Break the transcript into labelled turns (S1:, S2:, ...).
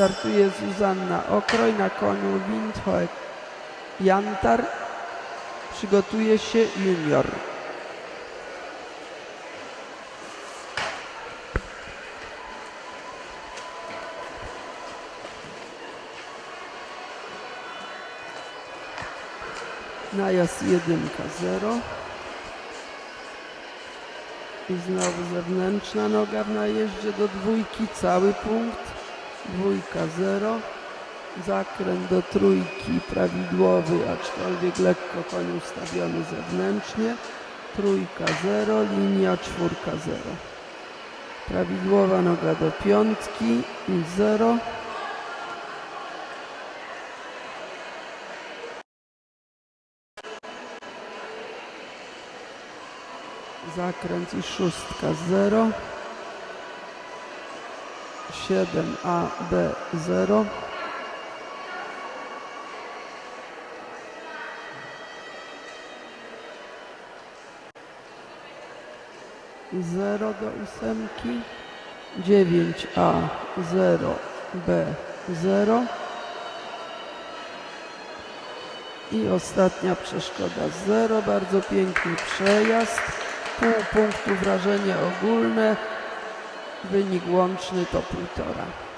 S1: startuje Zuzanna Okroj na koniu Windhoek Jantar. Przygotuje się junior. Najazd jedynka 0. I znowu zewnętrzna noga w najeździe do dwójki, cały punkt. Dwójka 0. Zakręt do trójki prawidłowy, aczkolwiek lekko koń ustawiony zewnętrznie. Trójka 0, linia czwórka 0. Prawidłowa noga do piątki i 0. Zakręt i szóstka 0. 7A, B 0. Zero do ósemki, dziewięć A, zero B, zero. I ostatnia przeszkoda. Zero, bardzo piękny przejazd, pół punktu wrażenie ogólne, wynik łączny to półtora.